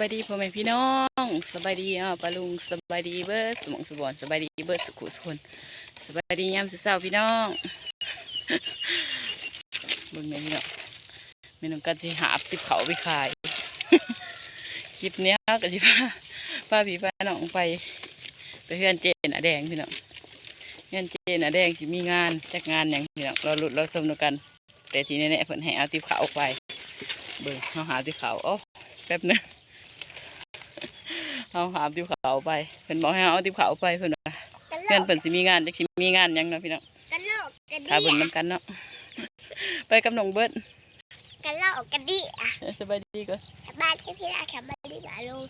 บายดีพ่อแม่พี่น้องสบายดีอะปาลุงสบายดีเบิร์ดสมองสมบอนสบายดีเบิร์ดสุขุสุคนสบายดียามเช้าพี่น้องบิ่งแม่พี่น้องแม่น้องกันสิหาติดเขาไปขายคลิปเนี้ยก็สิพาป้าพี่ป้าน้องไป ไปเพื่อนเจน่ะแดงพี่น้องเพื่อนเจน่ะแดงสิมีงานจักงานอย่างพี่น้องเราหลุดเราสมนกัน แต่ทีนี้เนี่ยเพิ่นให้เอาติบเขาไปเบิ่งเขาหาติบเขาโอ้แป๊บหนึง เอาหาติบเขาไปเพิ่นบอกให้เอาติบเขาไปเพิ่นว่ากันโลเพื่อนกเพิ่นสิมีงานจักสิมีงานหยังเนาะพี่น้องกันโลกกันถ้าดีเบิ่งนํกันเนาะไปกับน้องเบิดกันโลกกันดีอะเออสบายดีก่อนบ้านที่พี่ราชบัณฑิตมาลง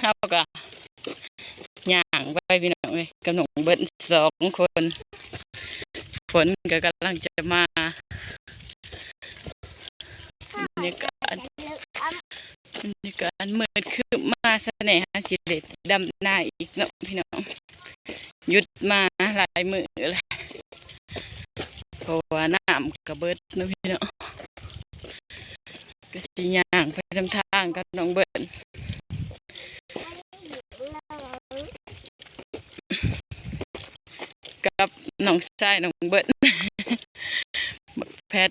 เฮาก็ย่างไปพี่น้องเอ้ยกับน้องเบิดสองคนฝนก็กำลังจะมา บรรยากาศบรรยากาศมืดคืบมาเสน่หาจิตเด็ดดำหน้าอีกเนาะพี่น้องหยุดมาหลายมือเลยเพราะว่าน้ำกระเบิดนะพี่น้องก็สิย่างไปทำทางกับน้องเบิดกับน้องชายน้องเบิดบักแพท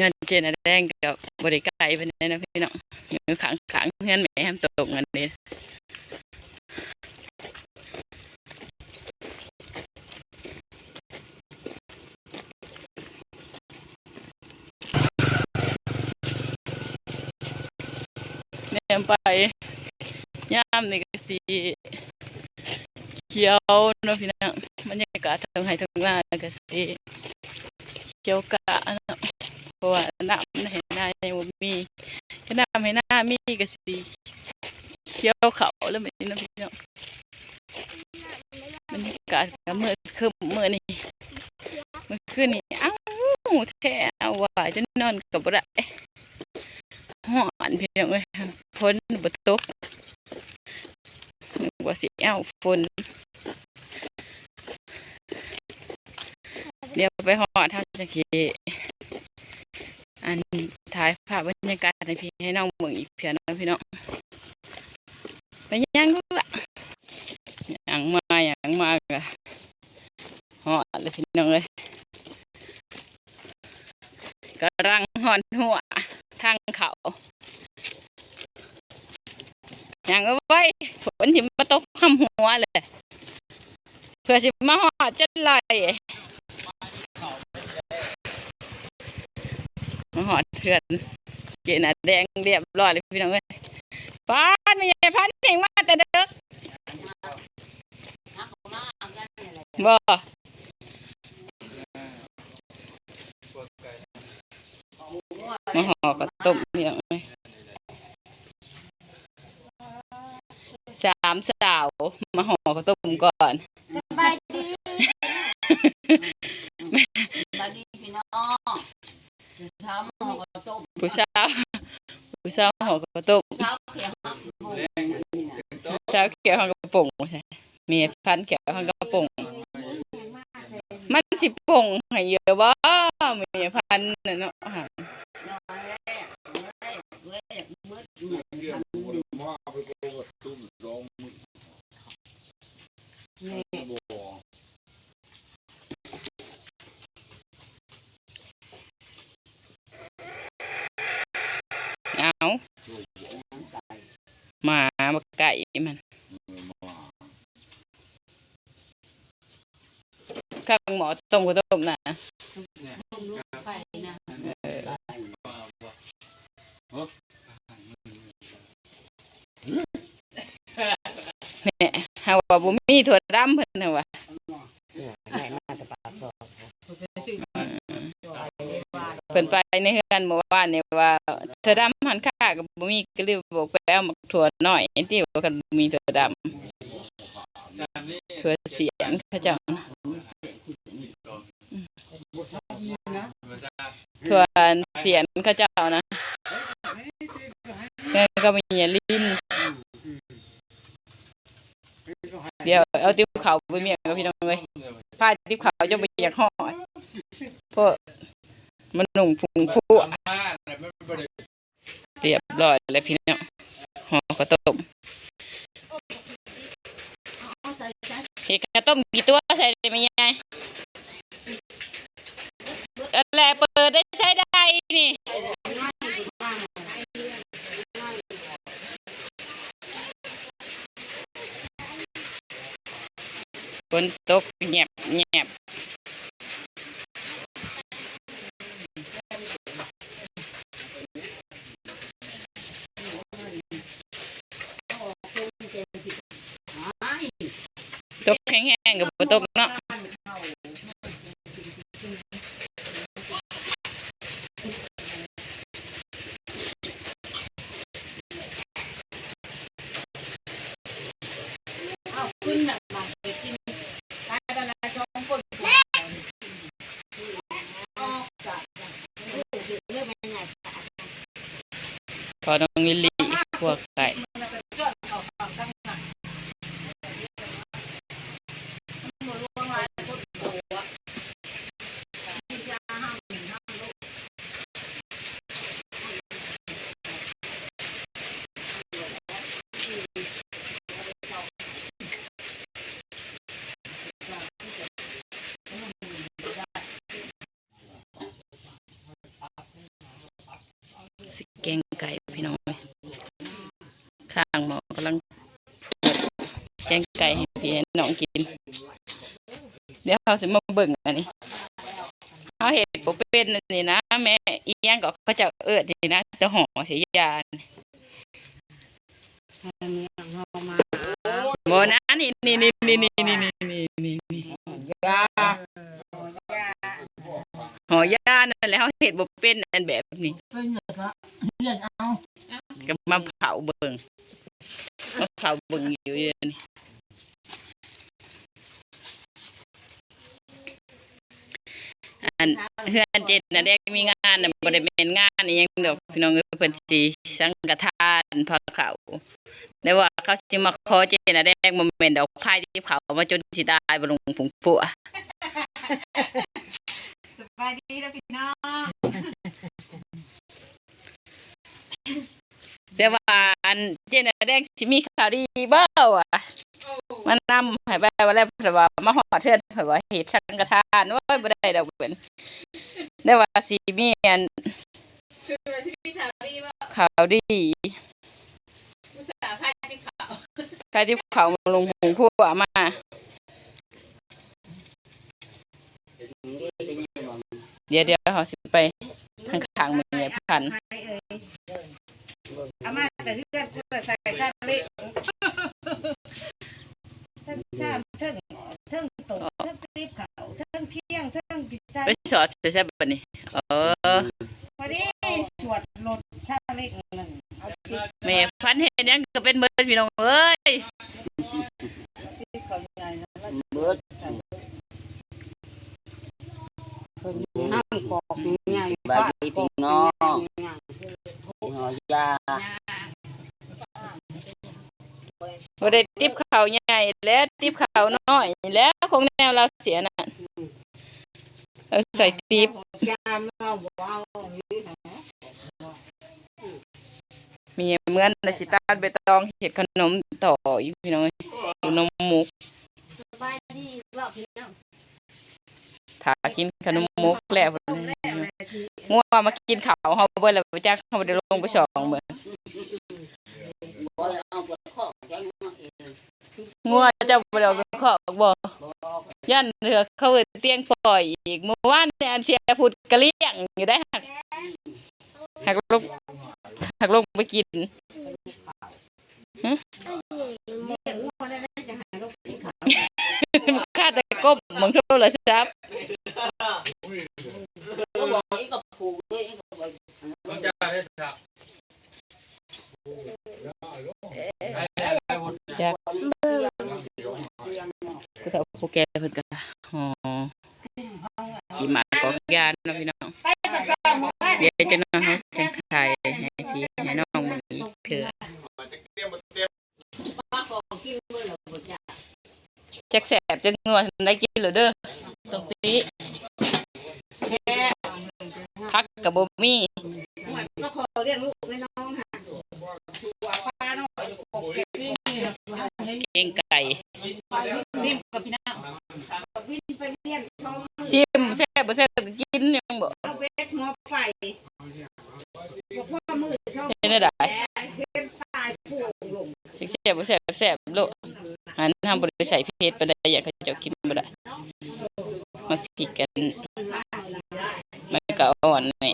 เฮือนเจนแดงกับบริไก่เป็นนะพี่น้องอยู่ขังขังเฮือนแม่แฮมตกกันเด้เนี่ยไปย่ามนี่ก็สีเขียวเนาะพี่น้องบรรยากาศทางไห้ทางหน้าก็สีเขียวกะเนาะ เพราะว่าน้ำเห็นหน้ายังมีเห็นน้ำเห็นหน้ามีก็สีเขียวเขาแล้วแบบนี้นะพี่น้องบรรยากาศก็มืดคือมืดนี่เมื่อคืนนี่อ้าวแท้อว่าจะนอนกับบ่ได้หอนพี่น้องเอ้ยฝนบ่ตกกว่าสิเอาฝนเดี๋ยวไปหอดทางจะขี่ อันถ่ายภาพบรรยากาศให้พี่ให้น้องเมืองอีกเถื่อนะพี่น้องไปยังลูกละยังมายังมากะหอดเลยพี่น้องเลยกำลังหอนหัวทางเขายังเอาไว้ฝนสิมาตกห้ำหัวเลยเพื่อสิมาหอดจัดไหล มาหอดเถื่อนเจน่ะแดงเรียบร้อยเลยพี่น้องเอ้ยพานไม่ใช่พันเก่งมากแต่เด็กบ่มาห่อกระต้มพี่น้องเอ้ยสามสาวมาห่อกระต้มก่อนสบายดีบาดีพี่น้อง ทำหอกระต้มผู้สาวผู้สาวห่อกระต้มเช้าเขียวหักหมูนี่นะสาวเขียวห้องกระป๋องใช่มีพันเขียวห้องกระป๋องมันสิป่งให้เยอะบ่มีพันน่ะเนาะค่ะ นอนแรกแรกแรกมืดเหมือนกันนี่ เอา หมาบักไก่มันข้างหมอต้มก็ต้มนะลูกไก่นะเนี่ยเฮาว่าบ่มีถั่วดำเพิ่นน่ะว่าให้มาแต่ปากซอยเพิ่นไป ในเฮือนเมื่อวานนี่ว่าถั่วดำหันค่าก็บ่มีก็เลยบอกไปเอาหมักถั่วหน้อยที่ว่ากันบ่มีถั่วดำถั่วเสียงเขาเจ้านะถั่วเสียนเขาเจ้านะแล้วก็มีลิ้นเดี๋ยวเอาติ๊บเขาไปเมียกับพี่น้องเลยพาติ๊บเขาจะไปอยากห่อพราะด มันหนุ่งพุงผู้เรียบร้อยแล้วพี่น้องห่อกระต้มเห็ดกระต้มกี่ตัวใส่ได้ไหมยายอะไรเปิดได้ใช้ได้นี่ฝนตกแหบแหบ ตกแห้งๆกับตกเนาะขึ้นแบบไปนตายบรรดาชองคนออต้องวิ่องลิลลี่พวกไก่ แกงไก่พี่น้องข้างหมอกำลังแกงไก่ให้พี่น้องกิน เดี๋ยวเขาจะมาเบิ่งอันนี้เขาเห็ดปุเป็นนี่นะแม่อีย่งก็เขาจะเอิดนี่นะจะห่อเสียยานโมนะนี่นี่นี่นี่ นั่นแหล้วเห็ดบ่เป็นอันแบบนี้เป็นไงครับเหรียนเอาก็มาเผาเบิ่งมาเผาเบิ่งอยู่เดี๋ยวนี่อันเฮือนเจ็ดน่ะได้มีงานน่ะบ่ได้เป็นงานอีหยังดอกพี่น้องเอ้ยเพิ่นสิสังฆทานพระเขาได้ว่าเขาสิมาขอเจน่ะแดงบ่แม่นดอกพายที่เขามาจนสิตายบ่ลงผงปัว บายดีแล้วพี่น้องแต่ว่าอันเจน่ะแดงสิมีข่าวดีเบ้าอะมันนำให้ไปว่าแล้วแต่ว่ามาฮอดเทือนเพิ่นว่าเฮ็ดสังฆทานโอ้ยบ่ได้ดอกเพิ่นได้ว่าสิมีอันคือเราจะมีข่าวดีว่าข่าวดีอุตส่าห์พาที่ข่าวใครที่เขาลงผงพัวมา เดี๋ยวเดี๋ยวเขาสิไปทางข้างมือเนี่ยพันหายเอ่ยอามาแต่เพื่อนเพื่อนใส่ชาเล็กทั้งชาเทั้งเทั้งตกเทั้งตีบเขาเทั้งเพียงเทั้งพิซซ่าไปสอดจะใช่ปะนี่เออพอดีสวดรถชาเล็กหนึ่งเอาตีบแม่พันเห็นยังก็เป็นเบิร์ดพี่น้องเอ้ย ตีบเขาใหญ่นะแล้ว เบิด ห้ามกอกใหญ่บายดีพี่น้องหอยาบ่ได้ติบเขาใหญ่แล้วติบเขาน้อย แล้วคงแนวเราเสียน่ะเอาใส่ติบมีเหมือนน่ะสิตาลใบตองเฮ็ดขนมต่ออยู่พี่น้องเอ้ยขนมมุกถ้ากินขนมมุกแล้ว งัวมากินข้าวเฮาเบิ่แล้วจักเฮาบ่ได้ลงไปสองมื้อบ่เอาไปข้อแกงมาเองงัวเจ้าบ่ได้เอาไปขอกบ่บ่ยันเถือเขาเอิ้นเตียงปล่อยอีกเมื่อวานเนี่ยอันเชียพุดกะเลี้ยงอยู่ได้หักหักลงหักลงไปกินเลี้ยงวัวได้ไหมจะหาลูกตีเขาข้าแต่ก้มมึงโทรศัพท์ ก็บอกอีกกับผูกด้วยอีกกับ ต้องจ่ายได้สักได้ได้หมด ก็เท่าผู้แกเพิ่นก็อ๋อกี่หมากกอกยานเนาะพี่น้องเดี๋ยวจะน้อนเขาแข่งไข่ให้พี่ให้น้องมึงอีกเถื่อจักแสบจักงัวได้กินหรือเด้อตรงนี้แค่กับบ่มี่ ก็ขอเรียกลูกไม่น้องค่ะชัวป้าน้อยอยู่กบเก็บ เก่งไก่ ซิมกับพี่น้อง วินไปเรียน ชมชิมแซ่บบ่แซ่บก็กินยังบ่เอาเวทหัวไปพ่อมือชอบเฮ็ดได้ได้เห็นตายปูลงแซ่บบ่แซ่บแซ่บโลดหันทำบ่ได้ใส่เผ็ดปานใดอยากให้เจ้ากินบ่ได้มาผิดกันมันก็อ่อนแหน่